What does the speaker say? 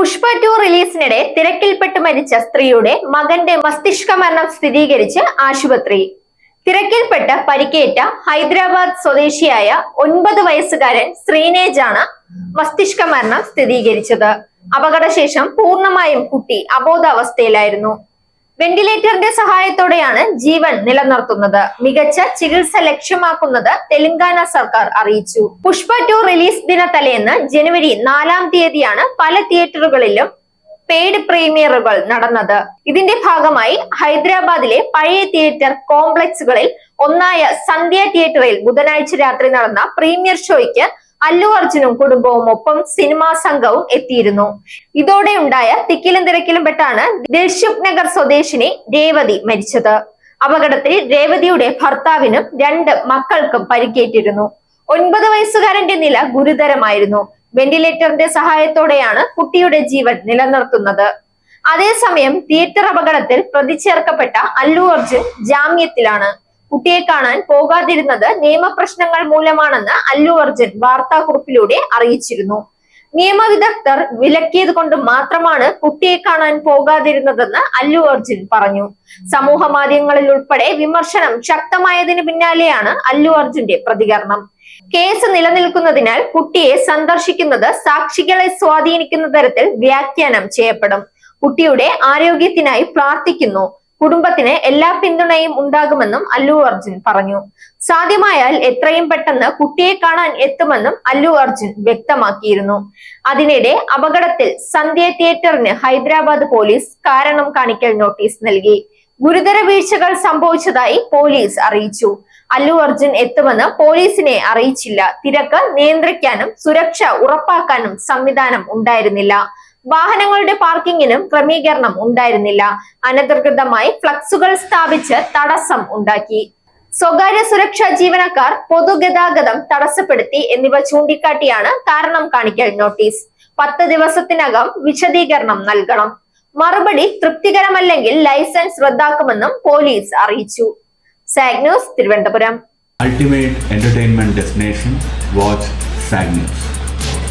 Pushpa to റിലീസിനിടെ തിരക്കിൽപ്പെട്ട് മരിച്ച സ്ത്രീയുടെ മകന്റെ മസ്തിഷ്ക മരണം സ്ഥിരീകരിച്ച് ആശുപത്രി. തിരക്കിൽപ്പെട്ട് പരിക്കേറ്റ ഹൈദരാബാദ് സ്വദേശിയായ ഒൻപത് വയസ്സുകാരൻ ശ്രീനേജ് ആണ് മസ്തിഷ്ക മരണം സ്ഥിരീകരിച്ചത്. അപകടശേഷം പൂർണമായും കുട്ടി അബോധാവസ്ഥയിലായിരുന്നു. വെന്റിലേറ്ററിന്റെ സഹായത്തോടെയാണ് ജീവൻ നിലനിർത്തുന്നത്. മികച്ച ചികിത്സ ലക്ഷ്യമാക്കുന്നത് തെലങ്കാന സർക്കാർ അറിയിച്ചു. പുഷ്പ ടു റിലീസ് ദിന തലേന്ന് ജനുവരി നാലാം തീയതിയാണ് പല തിയേറ്ററുകളിലും പെയ്ഡ് പ്രീമിയറുകൾ നടന്നത്. ഇതിന്റെ ഭാഗമായി ഹൈദരാബാദിലെ പഴയ തിയേറ്റർ കോംപ്ലക്സുകളിൽ ഒന്നായ സന്ധ്യ തിയേറ്ററിൽ ബുധനാഴ്ച രാത്രി നടന്ന പ്രീമിയർ ഷോയ്ക്ക് അല്ലു അർജുനും കുടുംബവും ഒപ്പം സിനിമാ സംഘവും എത്തിയിരുന്നു. ഇതോടെ ഉണ്ടായ തിക്കിലും തിരക്കിലും പെട്ടാണ് ദിൽഷുഖ് നഗർ സ്വദേശിനി രേവതി മരിച്ചത്. അപകടത്തിൽ രേവതിയുടെ ഭർത്താവിനും രണ്ട് മക്കൾക്കും പരിക്കേറ്റിരുന്നു. ഒൻപത് വയസ്സുകാരന്റെ നില ഗുരുതരമായിരുന്നു. വെന്റിലേറ്ററിന്റെ സഹായത്തോടെയാണ് കുട്ടിയുടെ ജീവൻ നിലനിർത്തുന്നത്. അതേസമയം തിയേറ്റർ അപകടത്തിൽ പ്രതിചേർക്കപ്പെട്ട അല്ലു അർജുൻ ജാമ്യത്തിലാണ്. കുട്ടിയെ കാണാൻ പോകാതിരുന്നത് നിയമപ്രശ്നങ്ങൾ മൂലമാണെന്ന് അല്ലു അർജുൻ വാർത്താക്കുറിപ്പിലൂടെ അറിയിച്ചിരുന്നു. നിയമവിദഗ്ധർ വിലക്കിയത് കൊണ്ട് മാത്രമാണ് കുട്ടിയെ കാണാൻ പോകാതിരുന്നതെന്ന് അല്ലു അർജുൻ പറഞ്ഞു. സമൂഹ മാധ്യമങ്ങളിൽ ഉൾപ്പെടെ വിമർശനം ശക്തമായതിന് പിന്നാലെയാണ് അല്ലു അർജുന്റെ പ്രതികരണം. കേസ് നിലനിൽക്കുന്നതിനാൽ കുട്ടിയെ സന്ദർശിക്കുന്നത് സാക്ഷികളെ സ്വാധീനിക്കുന്ന തരത്തിൽ വ്യാഖ്യാനം ചെയ്യപ്പെടും. കുട്ടിയുടെ ആരോഗ്യത്തിനായി പ്രാർത്ഥിക്കുന്നു. കുടുംബത്തിന് എല്ലാ പിന്തുണയും ഉണ്ടാകുമെന്നും അല്ലു അർജുൻ പറഞ്ഞു. സാധ്യമായാൽ എത്രയും പെട്ടെന്ന് കുട്ടിയെ കാണാൻ എത്തുമെന്നും അല്ലു അർജുൻ വ്യക്തമാക്കിയിരുന്നു. അതിനിടെ അപകടത്തിൽ സന്ധ്യ തിയേറ്ററിന് ഹൈദരാബാദ് പോലീസ് കാരണം കാണിക്കൽ നോട്ടീസ് നൽകി. ഗുരുതര വീഴ്ചകൾ സംഭവിച്ചതായി പോലീസ് അറിയിച്ചു. അല്ലു അർജുൻ എത്തുമെന്ന് പോലീസിനെ അറിയിച്ചില്ല. തിരക്ക് നിയന്ത്രിക്കാനും സുരക്ഷ ഉറപ്പാക്കാനും സംവിധാനം ഉണ്ടായിരുന്നില്ല. വാഹനങ്ങളുടെ പാർക്കിങ്ങിനും ക്രമീകരണം ഉണ്ടായിരുന്നില്ല. അനധികൃതമായി ഫ്ലക്സുകൾ സ്ഥാപിച്ച് തടസ്സം ഉണ്ടാക്കി. സ്വകാര്യ സുരക്ഷാ ജീവനക്കാർ പൊതുഗതാഗതം തടസ്സപ്പെടുത്തി എന്നിവ ചൂണ്ടിക്കാട്ടിയാണ് കാരണം കാണിക്കൽ നോട്ടീസ്. പത്ത് ദിവസത്തിനകം വിശദീകരണം നൽകണം. മറുപടി തൃപ്തികരമല്ലെങ്കിൽ ലൈസൻസ് റദ്ദാക്കുമെന്നും പോലീസ് അറിയിച്ചു. Zag news Thiruvananthapuram. Ultimate entertainment destination watch news.